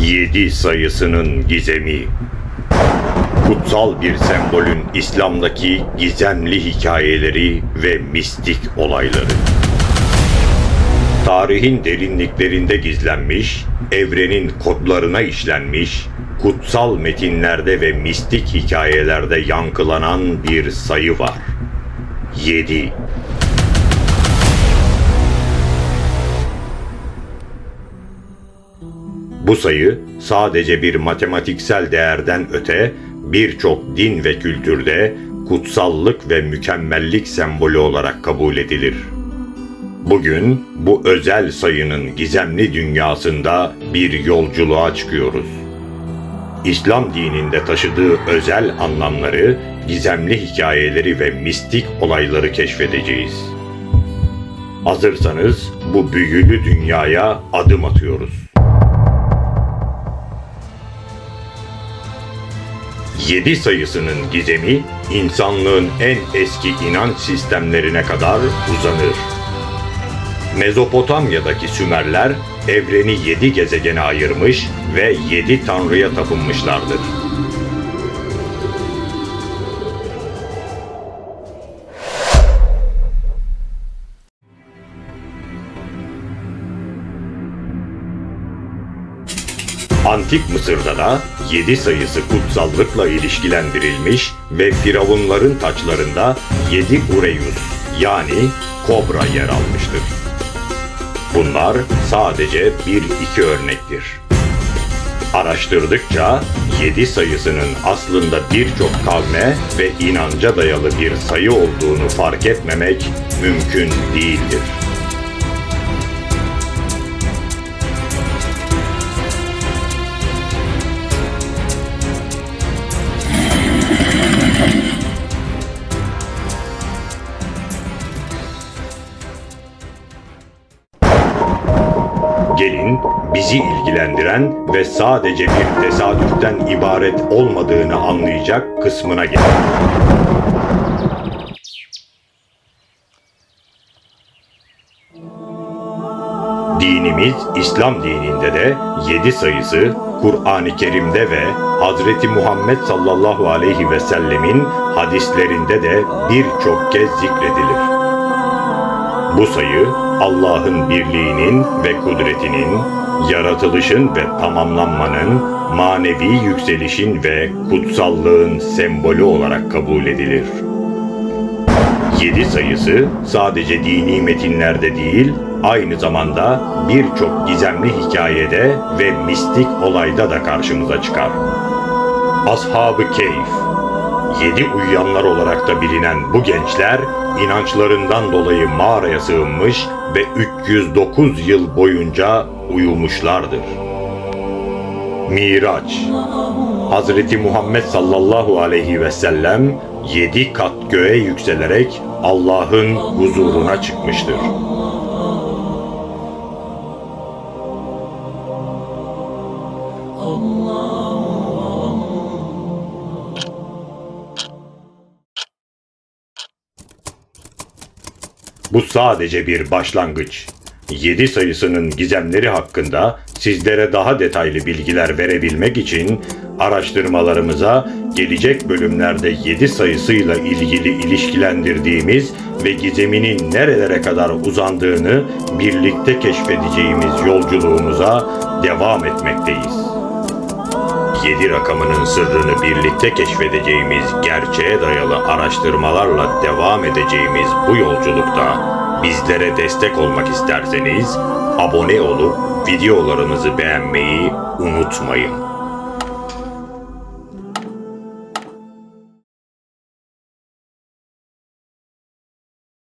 7 sayısının gizemi. Kutsal bir sembolün İslam'daki gizemli hikayeleri ve mistik olayları. Tarihin derinliklerinde gizlenmiş, evrenin kodlarına işlenmiş, kutsal metinlerde ve mistik hikayelerde yankılanan bir sayı var. 7. Bu sayı sadece bir matematiksel değerden öte birçok din ve kültürde kutsallık ve mükemmellik sembolü olarak kabul edilir. Bugün bu özel sayının gizemli dünyasında bir yolculuğa çıkıyoruz. İslam dininde taşıdığı özel anlamları, gizemli hikayeleri ve mistik olayları keşfedeceğiz. Hazırsanız bu büyülü dünyaya adım atıyoruz. 7 sayısının gizemi insanlığın en eski inanç sistemlerine kadar uzanır. Mezopotamya'daki Sümerler evreni 7 gezegene ayırmış ve 7 tanrıya tapınmışlardır. Antik Mısır'da da 7 sayısı kutsallıkla ilişkilendirilmiş ve firavunların taçlarında 7 Ureus yani kobra yer almıştır. Bunlar sadece bir iki örnektir. Araştırdıkça 7 sayısının aslında birçok kavme ve inanca dayalı bir sayı olduğunu fark etmemek mümkün değildir. Gelin bizi ilgilendiren ve sadece bir tesadüften ibaret olmadığını anlayacak kısmına gelelim. Dinimiz İslam dininde de 7 sayısı Kur'an-ı Kerim'de ve Hazreti Muhammed sallallahu aleyhi ve sellemin hadislerinde de birçok kez zikredilir. Bu sayı Allah'ın birliğinin ve kudretinin, yaratılışın ve tamamlanmanın, manevi yükselişin ve kutsallığın sembolü olarak kabul edilir. 7 sayısı sadece dini metinlerde değil, aynı zamanda birçok gizemli hikayede ve mistik olayda da karşımıza çıkar. Ashab-ı Keyf Yedi uyuyanlar olarak da bilinen bu gençler inançlarından dolayı mağaraya sığınmış ve 309 yıl boyunca uyumuşlardır. Miraç Hazreti Muhammed sallallahu aleyhi ve sellem yedi kat göğe yükselerek Allah'ın huzuruna çıkmıştır. Bu sadece bir başlangıç. 7 sayısının gizemleri hakkında sizlere daha detaylı bilgiler verebilmek için araştırmalarımıza gelecek bölümlerde 7 sayısıyla ilgili ilişkilendirdiğimiz ve gizeminin nerelere kadar uzandığını birlikte keşfedeceğimiz yolculuğumuza devam etmekteyiz. 7 rakamının sırrını birlikte keşfedeceğimiz gerçeğe dayalı araştırmalarla devam edeceğimiz bu yolculukta bizlere destek olmak isterseniz abone olup videolarımızı beğenmeyi unutmayın.